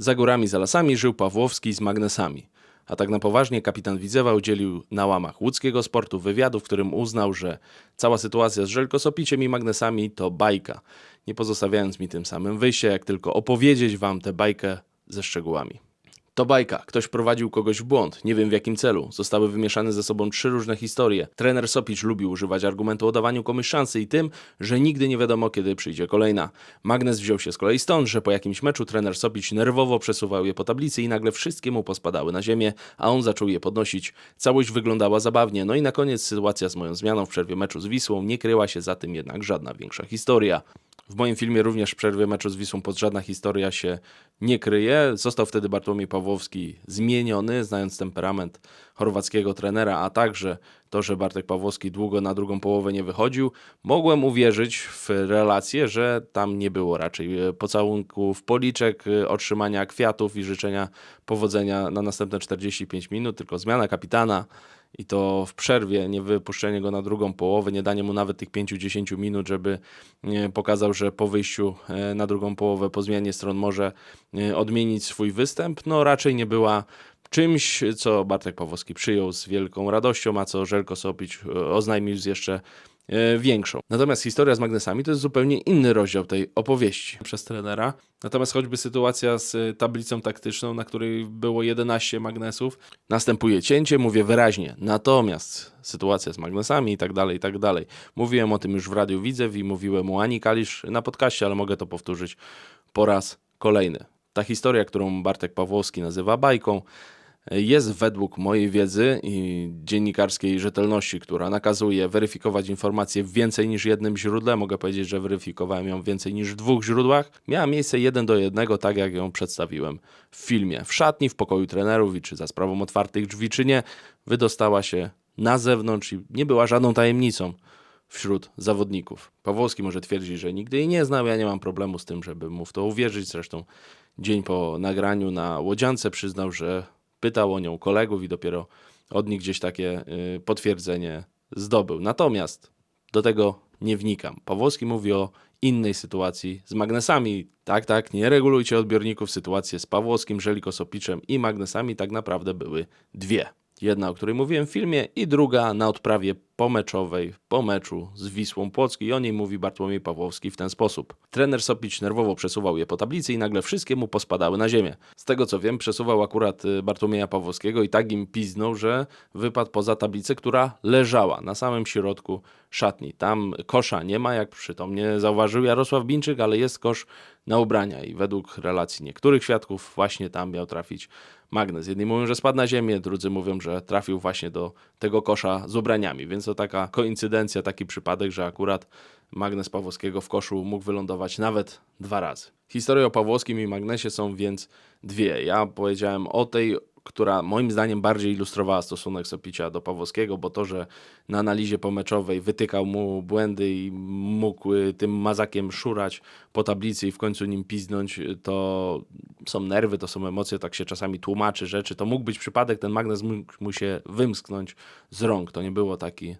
Za górami, za lasami żył Pawłowski z magnesami. A tak na poważnie kapitan Widzewa udzielił na łamach łódzkiego sportu wywiadu, w którym uznał, że cała sytuacja z żelkosopiciem i magnesami to bajka, nie pozostawiając mi tym samym wyjścia, jak tylko opowiedzieć wam tę bajkę ze szczegółami. To bajka. Ktoś prowadził kogoś w błąd. Nie wiem w jakim celu. Zostały wymieszane ze sobą trzy różne historie. Trener Sopicz lubił używać argumentu o dawaniu komuś szansy i tym, że nigdy nie wiadomo kiedy przyjdzie kolejna. Magnes wziął się z kolei stąd, że po jakimś meczu trener Sopicz nerwowo przesuwał je po tablicy i nagle wszystkie mu pospadały na ziemię, a on zaczął je podnosić. Całość wyglądała zabawnie. No i na koniec sytuacja z moją zmianą w przerwie meczu z Wisłą nie kryła się za tym jednak żadna większa historia. W moim filmie również w przerwie meczu z Wisłą pod żadna historia się nie kryje. Został wtedy Bartłomiej Pawłowski zmieniony, znając temperament chorwackiego trenera, a także to, że Bartek Pawłowski długo na drugą połowę nie wychodził. Mogłem uwierzyć w relację, że tam nie było raczej e, pocałunków, policzek, e, otrzymania kwiatów i życzenia powodzenia na następne 45 minut, tylko zmiana kapitana i to w przerwie, nie wypuszczenie go na drugą połowę, nie danie mu nawet tych 5-10 minut, żeby e, pokazał, że po wyjściu e, na drugą połowę, po zmianie stron może e, odmienić swój występ, no raczej nie była czymś, co Bartek Pawłowski przyjął z wielką radością, a co Żelko Sopicz e, oznajmił z jeszcze większą. Natomiast historia z magnesami to jest zupełnie inny rozdział tej opowieści przez trenera. Natomiast choćby sytuacja z e, tablicą taktyczną, na której było 11 magnesów, następuje cięcie, mówię wyraźnie. Natomiast sytuacja z magnesami i tak dalej, i tak dalej. Mówiłem o tym już w Radiu Widzew i mówiłem o Ani Kalisz na podcaście, ale mogę to powtórzyć po raz kolejny. Ta historia, którą Bartek Pawłowski nazywa bajką, jest według mojej wiedzy i dziennikarskiej rzetelności, która nakazuje weryfikować informacje w więcej niż jednym źródle. Mogę powiedzieć, że weryfikowałem ją więcej niż dwóch źródłach. Miała miejsce jeden do jednego, tak jak ją przedstawiłem w filmie. W szatni, w pokoju trenerów i czy za sprawą otwartych drzwi, czy nie, wydostała się na zewnątrz i nie była żadną tajemnicą wśród zawodników. Pawłowski może twierdzić, że nigdy jej nie znał, ja nie mam problemu z tym, żeby mu w to uwierzyć. Zresztą dzień po nagraniu na Łodziance przyznał, że pytał o nią kolegów i dopiero od nich gdzieś takie y, potwierdzenie zdobył. Natomiast do tego nie wnikam. Pawłowski mówi o innej sytuacji z magnesami. Tak, tak, nie regulujcie odbiorników. Sytuacje z Pawłowskim, Żelikosopiczem i magnesami tak naprawdę były dwie. Jedna, o której mówiłem w filmie i druga na odprawie pomeczowej, po meczu z Wisłą Płocki i o niej mówi Bartłomiej Pawłowski w ten sposób. Trener Sopicz nerwowo przesuwał je po tablicy i nagle wszystkie mu pospadały na ziemię. Z tego co wiem, przesuwał akurat y, Bartłomieja Pawłowskiego i tak im piznął, że wypadł poza tablicę, która leżała na samym środku szatni. Tam kosza nie ma, jak przytomnie zauważył Jarosław Binczyk, ale jest kosz na ubrania i według relacji niektórych świadków właśnie tam miał trafić magnes. Jedni mówią, że spadł na ziemię, drudzy mówią, że trafił właśnie do tego kosza z ubraniami, więc to taka koincydencja, taki przypadek, że akurat magnes Pawłowskiego w koszu mógł wylądować nawet dwa razy. Historie o Pawłowskim i magnesie są więc dwie. Ja powiedziałem o tej, która moim zdaniem bardziej ilustrowała stosunek Sopicia do Pawłowskiego, bo to, że na analizie pomeczowej wytykał mu błędy i mógł y, tym mazakiem szurać po tablicy i w końcu nim piznąć, y, to są nerwy, to są emocje, tak się czasami tłumaczy rzeczy. To mógł być przypadek, ten magnes mógł mu się wymsknąć z rąk. To nie było taki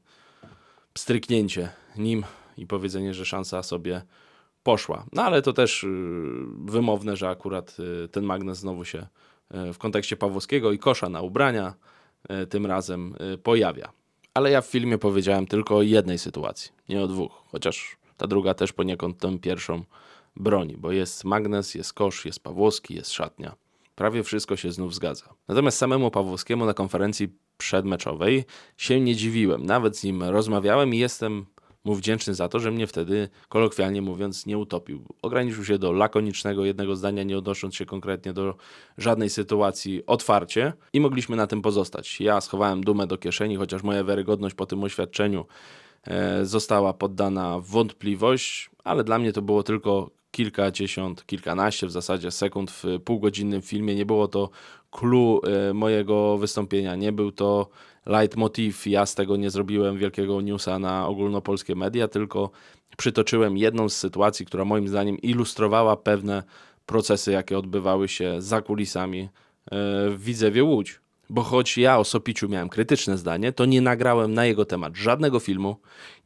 stryknięcie nim i powiedzenie, że szansa sobie poszła. No ale to też y, wymowne, że akurat ten magnes znowu się w kontekście Pawłowskiego i kosza na ubrania y, tym razem y, pojawia. Ale ja w filmie powiedziałem tylko o jednej sytuacji, nie o dwóch, chociaż ta druga też poniekąd tę pierwszą broni, bo jest magnes, jest kosz, jest Pawłowski, jest szatnia. Prawie wszystko się znów zgadza. Natomiast samemu Pawłowskiemu na konferencji przedmeczowej się nie dziwiłem. Nawet z nim rozmawiałem i jestem mu wdzięczny za to, że mnie wtedy, kolokwialnie mówiąc, nie utopił. Ograniczył się do lakonicznego jednego zdania, nie odnosząc się konkretnie do żadnej sytuacji otwarcie i mogliśmy na tym pozostać. Ja schowałem dumę do kieszeni, chociaż moja wiarygodność po tym oświadczeniu e, została poddana wątpliwość, ale dla mnie to było tylko kilkadziesiąt, kilkanaście w zasadzie sekund w półgodzinnym filmie. Nie było to clue e, mojego wystąpienia, nie był to leitmotiv. Ja z tego nie zrobiłem wielkiego newsa na ogólnopolskie media, tylko przytoczyłem jedną z sytuacji, która moim zdaniem ilustrowała pewne procesy, jakie odbywały się za kulisami e, w Widzewie Łódź. Bo choć ja o Sopiciu miałem krytyczne zdanie, to nie nagrałem na jego temat żadnego filmu,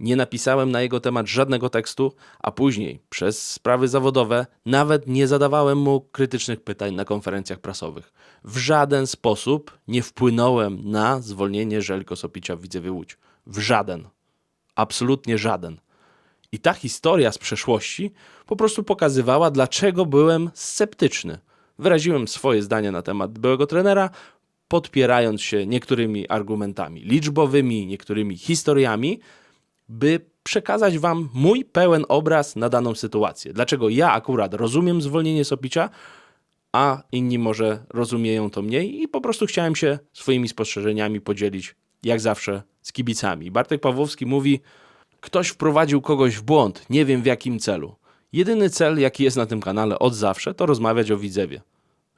nie napisałem na jego temat żadnego tekstu, a później przez sprawy zawodowe nawet nie zadawałem mu krytycznych pytań na konferencjach prasowych. W żaden sposób nie wpłynąłem na zwolnienie Żeljko Sopicia w Widzewie Łódź. W żaden. Absolutnie żaden. I ta historia z przeszłości po prostu pokazywała, dlaczego byłem sceptyczny. Wyraziłem swoje zdanie na temat byłego trenera, podpierając się niektórymi argumentami liczbowymi, niektórymi historiami, by przekazać Wam mój pełen obraz na daną sytuację. Dlaczego ja akurat rozumiem zwolnienie Sopicia, a inni może rozumieją to mniej i po prostu chciałem się swoimi spostrzeżeniami podzielić, jak zawsze, z kibicami. Bartek Pawłowski mówi, ktoś wprowadził kogoś w błąd, nie wiem w jakim celu. Jedyny cel, jaki jest na tym kanale od zawsze, to rozmawiać o Widzewie.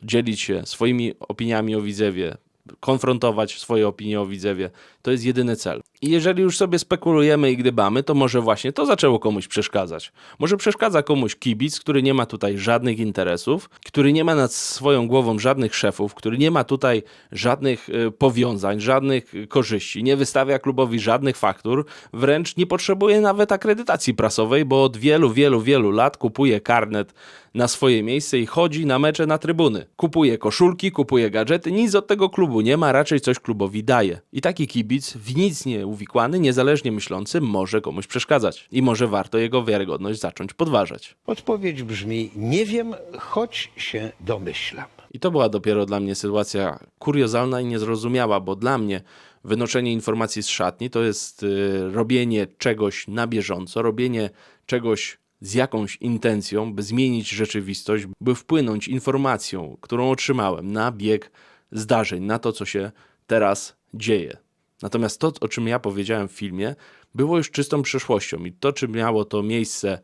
Dzielić się swoimi opiniami o Widzewie, konfrontować swoje opinie o Widzewie. To jest jedyny cel. I jeżeli już sobie spekulujemy i gdybamy, to może właśnie to zaczęło komuś przeszkadzać. Może przeszkadza komuś kibic, który nie ma tutaj żadnych interesów, który nie ma nad swoją głową żadnych szefów, który nie ma tutaj żadnych y, powiązań, żadnych y, korzyści, nie wystawia klubowi żadnych faktur, wręcz nie potrzebuje nawet akredytacji prasowej, bo od wielu, wielu, wielu lat kupuje karnet na swoje miejsce i chodzi na mecze na trybuny. Kupuje koszulki, kupuje gadżety, nic od tego klubu nie ma, raczej coś klubowi daje. I taki kibic, w nic nie uwikłany, niezależnie myślący, może komuś przeszkadzać. I może warto jego wiarygodność zacząć podważać. Odpowiedź brzmi: Nie wiem, choć się domyślam. I to była dopiero dla mnie sytuacja kuriozalna i niezrozumiała, bo dla mnie wynoszenie informacji z szatni to jest y, robienie czegoś na bieżąco, robienie czegoś z jakąś intencją, by zmienić rzeczywistość, by wpłynąć informacją, którą otrzymałem na bieg zdarzeń, na to, co się teraz dzieje. Natomiast to, o czym ja powiedziałem w filmie, było już czystą przeszłością i to, czy miało to miejsce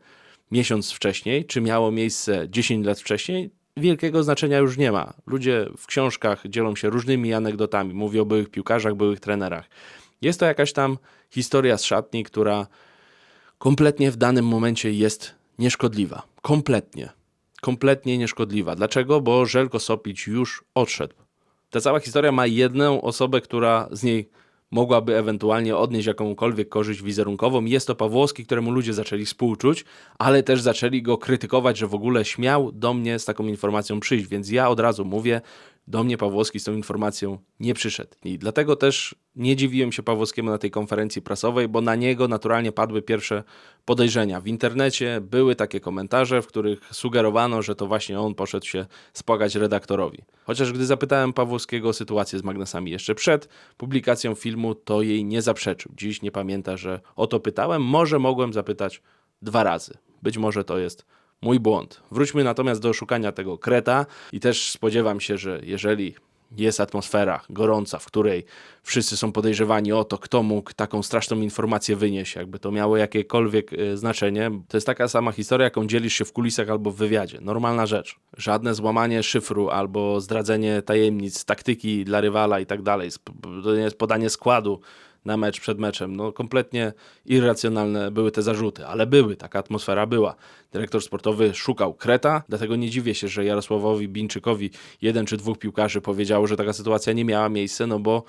miesiąc wcześniej, czy miało miejsce 10 lat wcześniej, wielkiego znaczenia już nie ma. Ludzie w książkach dzielą się różnymi anegdotami, mówią o byłych piłkarzach, byłych trenerach. Jest to jakaś tam historia z szatni, która kompletnie w danym momencie jest nieszkodliwa. Kompletnie. Kompletnie nieszkodliwa. Dlaczego? Bo Żelko Sopić już odszedł. Ta cała historia ma jedną osobę, która z niej mogłaby ewentualnie odnieść jakąkolwiek korzyść wizerunkową. Jest to Pawłowski, któremu ludzie zaczęli współczuć, ale też zaczęli go krytykować, że w ogóle śmiał do mnie z taką informacją przyjść. Więc ja od razu mówię, do mnie Pawłowski z tą informacją nie przyszedł. I dlatego też nie dziwiłem się Pawłowskiemu na tej konferencji prasowej, bo na niego naturalnie padły pierwsze podejrzenia. W internecie były takie komentarze, w których sugerowano, że to właśnie on poszedł się spłagać redaktorowi. Chociaż gdy zapytałem Pawłowskiego o sytuację z magnesami jeszcze przed publikacją filmu, to jej nie zaprzeczył. Dziś nie pamięta, że o to pytałem. Może mogłem zapytać dwa razy. Być może to jest mój błąd. Wróćmy natomiast do szukania tego kreta i też spodziewam się, że jeżeli jest atmosfera gorąca, w której wszyscy są podejrzewani o to, kto mógł taką straszną informację wynieść, jakby to miało jakiekolwiek y, znaczenie. To jest taka sama historia, jaką dzielisz się w kulisach albo w wywiadzie. Normalna rzecz. Żadne złamanie szyfru albo zdradzenie tajemnic, taktyki dla rywala i tak dalej. To nie jest podanie składu na mecz przed meczem. No kompletnie irracjonalne były te zarzuty, ale były, taka atmosfera była. Dyrektor sportowy szukał kreta, dlatego nie dziwię się, że Jarosławowi Bińczykowi jeden czy dwóch piłkarzy powiedziało, że taka sytuacja nie miała miejsca, no bo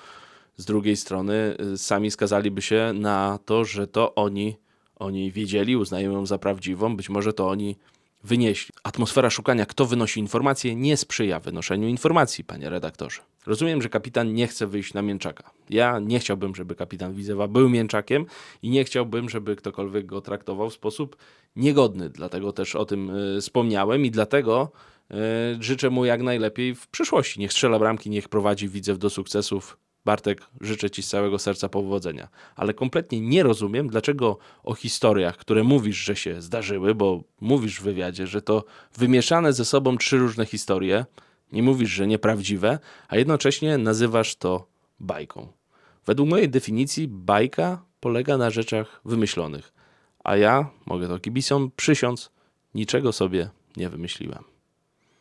z drugiej strony y, sami skazaliby się na to, że to oni, oni wiedzieli, uznają ją za prawdziwą, być może to oni wynieśli. Atmosfera szukania, kto wynosi informacje, nie sprzyja wynoszeniu informacji, panie redaktorze. Rozumiem, że kapitan nie chce wyjść na mięczaka. Ja nie chciałbym, żeby kapitan Widzewa był mięczakiem i nie chciałbym, żeby ktokolwiek go traktował w sposób niegodny. Dlatego też o tym y, wspomniałem i dlatego y, życzę mu jak najlepiej w przyszłości. Niech strzela bramki, niech prowadzi Widzew do sukcesów. Bartek, życzę Ci z całego serca powodzenia. Ale kompletnie nie rozumiem, dlaczego o historiach, które mówisz, że się zdarzyły, bo mówisz w wywiadzie, że to wymieszane ze sobą trzy różne historie, nie mówisz, że nieprawdziwe, a jednocześnie nazywasz to bajką. Według mojej definicji bajka polega na rzeczach wymyślonych, a ja, mogę to kibicom przysiąc, niczego sobie nie wymyśliłem.